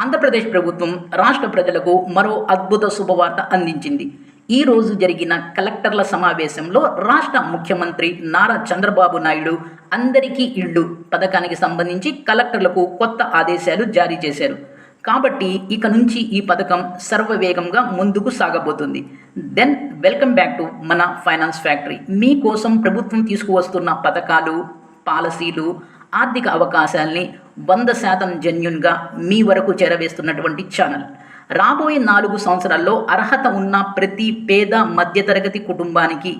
ఆంధ్రప్రదేశ్ ప్రభుత్వం రాష్ట్ర ప్రజలకు మరో అద్భుత శుభవార్త అందించింది. ఈ రోజు జరిగిన కలెక్టర్ల సమావేశంలో రాష్ట్ర ముఖ్యమంత్రి నారా చంద్రబాబు నాయుడు అందరికీ ఇళ్ళు పథకానికి సంబంధించి కలెక్టర్లకు కొత్త ఆదేశాలు జారీ చేశారు. కాబట్టి ఇక నుంచి ఈ పథకం సర్వవేగంగా ముందుకు సాగబోతుంది. దెన్ వెల్కమ్ బ్యాక్ టు మన ఫైనాన్స్ ఫ్యాక్టరీ. మీకోసం ప్రభుత్వం తీసుకువస్తున్న పథకాలు పాలసీలు ఆర్థిక అవకాశాల్ని వంద శాతం జెన్యున్గా మీ వరకు చేరవేస్తున్నటువంటి ఛానల్. రాబోయే నాలుగు సంవత్సరాల్లో అర్హత ఉన్న ప్రతి పేద మధ్యతరగతి కుటుంబానికి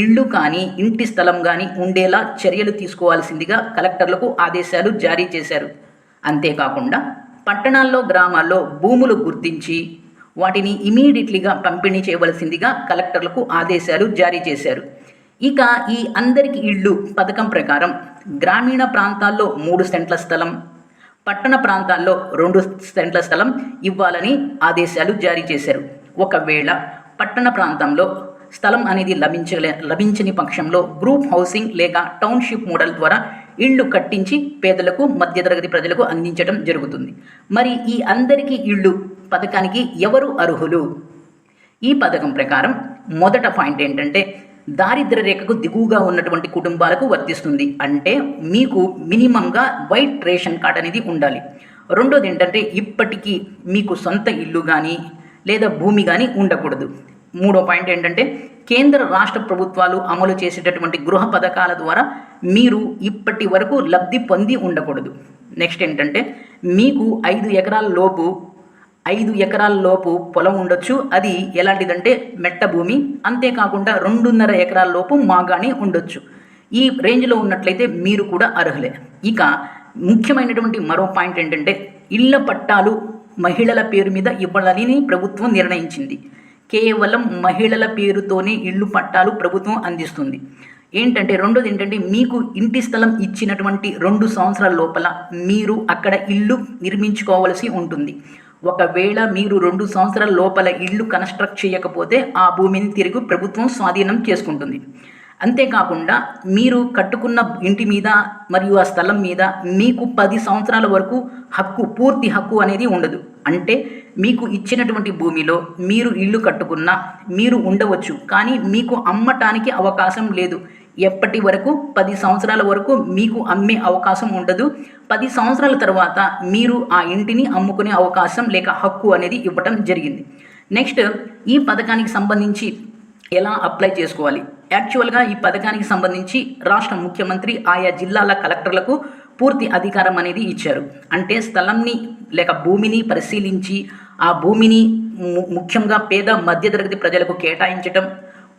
ఇళ్ళు కానీ ఇంటి స్థలం కానీ ఉండేలా చర్యలు తీసుకోవాల్సిందిగా కలెక్టర్లకు ఆదేశాలు జారీ చేశారు. అంతేకాకుండా పట్టణాల్లో గ్రామాల్లో భూములు గుర్తించి వాటిని ఇమీడియట్లీగా పంపిణీ చేయవలసిందిగా కలెక్టర్లకు ఆదేశాలు జారీ చేశారు. ఇక ఈ అందరికి ఇళ్ళు పథకం ప్రకారం గ్రామీణ ప్రాంతాల్లో మూడు సెంట్ల స్థలం పట్టణ ప్రాంతాల్లో రెండు సెంట్ల స్థలం ఇవ్వాలని ఆదేశాలు జారీ చేశారు. ఒకవేళ పట్టణ ప్రాంతంలో స్థలం అనేది లభించలే లభించని పక్షంలో గ్రూప్ హౌసింగ్ లేక టౌన్షిప్ మోడల్ ద్వారా ఇళ్ళు కట్టించి పేదలకు మధ్యతరగతి ప్రజలకు అందించడం జరుగుతుంది. మరి ఈ అందరికీ ఇళ్ళు పథకానికి ఎవరు అర్హులు? ఈ పథకం ప్రకారం మొదట పాయింట్ ఏంటంటే దారిద్ర రేఖకు దిగువగా ఉన్నటువంటి కుటుంబాలకు వర్తిస్తుంది. అంటే మీకు మినిమంగా వైట్ రేషన్ కార్డ్ అనేది ఉండాలి. రెండోది ఏంటంటే ఇప్పటికీ మీకు సొంత ఇల్లు కానీ లేదా భూమి కానీ ఉండకూడదు. మూడో పాయింట్ ఏంటంటే కేంద్ర రాష్ట్ర ప్రభుత్వాలు అమలు చేసేటటువంటి గృహ పథకాల ద్వారా మీరు ఇప్పటి వరకు లబ్ధి పొంది ఉండకూడదు. నెక్స్ట్ ఏంటంటే మీకు ఐదు ఎకరాల లోపు ఐదు ఎకరాల లోపు పొలం ఉండొచ్చు. అది ఎలాంటిదంటే మెట్ట భూమి అంతేకాకుండా రెండున్నర ఎకరాల లోపు మాగాణి ఉండొచ్చు. ఈ రేంజ్లో ఉన్నట్లయితే మీరు కూడా అర్హులే. ఇక ముఖ్యమైనటువంటి మరో పాయింట్ ఏంటంటే ఇళ్ళ పట్టాలు మహిళల పేరు మీద ఇవ్వాలని ప్రభుత్వం నిర్ణయించింది. కేవలం మహిళల పేరుతోనే ఇళ్ళు పట్టాలు ప్రభుత్వం అందిస్తుంది. ఏంటంటే రెండోది ఏంటంటే మీకు ఇంటి స్థలం ఇచ్చినటువంటి రెండు సంవత్సరాల లోపల మీరు అక్కడ ఇల్లు నిర్మించుకోవలసి ఉంటుంది. ఒకవేళ మీరు రెండు సంవత్సరాల లోపల ఇల్లు కన్స్ట్రక్ట్ చేయకపోతే ఆ భూమిని తిరిగి ప్రభుత్వం స్వాధీనం చేసుకుంటుంది. అంతేకాకుండా మీరు కట్టుకున్న ఇంటి మీద మరియు ఆ స్థలం మీద మీకు పది సంవత్సరాల వరకు హక్కు పూర్తి హక్కు అనేది ఉండదు. అంటే మీకు ఇచ్చినటువంటి భూమిలో మీరు ఇల్లు కట్టుకున్నా మీరు ఉండవచ్చు కానీ మీకు అమ్మటానికి అవకాశం లేదు. ఎప్పటి వరకు? పది సంవత్సరాల వరకు మీకు అమ్మే అవకాశం ఉండదు. పది సంవత్సరాల తర్వాత మీరు ఆ ఇంటిని అమ్ముకునే అవకాశం లేక హక్కు అనేది ఇవ్వటం జరిగింది. నెక్స్ట్ ఈ పథకానికి సంబంధించి ఎలా అప్లై చేసుకోవాలి? యాక్చువల్గా ఈ పథకానికి సంబంధించి రాష్ట్ర ముఖ్యమంత్రి ఆయా జిల్లాల కలెక్టర్లకు పూర్తి అధికారం అనేది ఇచ్చారు. అంటే స్థలంని లేక భూమిని పరిశీలించి ఆ భూమిని ముఖ్యంగా పేద మధ్యతరగతి ప్రజలకు కేటాయించటం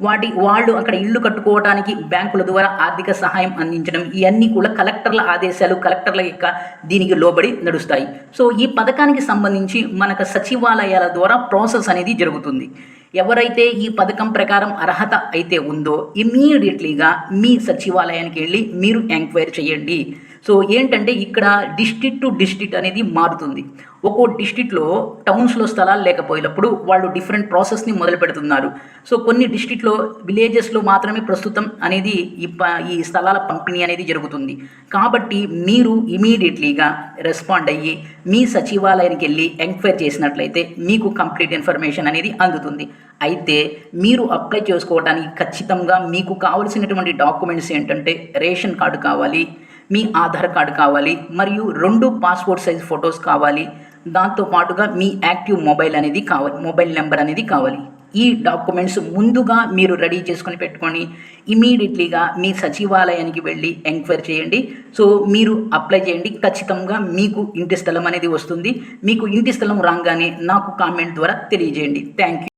వాటి వాళ్ళు అక్కడ ఇల్లు కట్టుకోవడానికి బ్యాంకుల ద్వారా ఆర్థిక సహాయం అందించడం ఇవన్నీ కూడా కలెక్టర్ల ఆదేశాలు కలెక్టర్ల యొక్క దీనికి లోబడి నడుస్తాయి. సో ఈ పథకానికి సంబంధించి మనకు సచివాలయాల ద్వారా ప్రాసెస్ అనేది జరుగుతుంది. ఎవరైతే ఈ పథకం ప్రకారం అర్హత అయితే ఉందో ఇమ్మీడియట్లీగా మీ సచివాలయానికి వెళ్ళి మీరు ఎంక్వైరీ చేయండి. సో ఏంటంటే ఇక్కడ డిస్టిక్ టు డిస్ట్రిక్ట్ అనేది మారుతుంది. ఒక్కో డిస్ట్రిక్ట్లో టౌన్స్లో స్థలాలు లేకపోయినప్పుడు వాళ్ళు డిఫరెంట్ ప్రాసెస్ని మొదలు పెడుతున్నారు. సో కొన్ని డిస్టిక్లో విలేజెస్లో మాత్రమే ప్రస్తుతం అనేది ఈ ప ఈ స్థలాల పంపిణీ అనేది జరుగుతుంది. కాబట్టి మీరు ఇమీడియట్లీగా రెస్పాండ్ అయ్యి మీ సచివాలయానికి వెళ్ళి ఎంక్వైర్ చేసినట్లయితే మీకు కంప్లీట్ ఇన్ఫర్మేషన్ అనేది అందుతుంది. అయితే మీరు అప్లై చేసుకోవడానికి ఖచ్చితంగా మీకు కావలసినటువంటి డాక్యుమెంట్స్ ఏంటంటే రేషన్ కార్డు కావాలి మీ ఆధార్ కార్డు కావాలి మరియు రెండు పాస్పోర్ట్ సైజ్ ఫొటోస్ కావాలి. దాంతో పాటుగా మీ యాక్టివ్ మొబైల్ అనేది కావాలి మొబైల్ నెంబర్ అనేది కావాలి. ఈ డాక్యుమెంట్స్ ముందుగా మీరు రెడీ చేసుకొని పెట్టుకొని ఇమీడియట్లీగా మీ సచివాలయానికి వెళ్ళి ఎంక్వైరీ చేయండి. సో మీరు అప్లై చేయండి. ఖచ్చితంగా మీకు ఇంటి స్థలం అనేది వస్తుంది. మీకు ఇంటి స్థలం రాగానే నాకు కామెంట్ ద్వారా తెలియజేయండి. Thank you.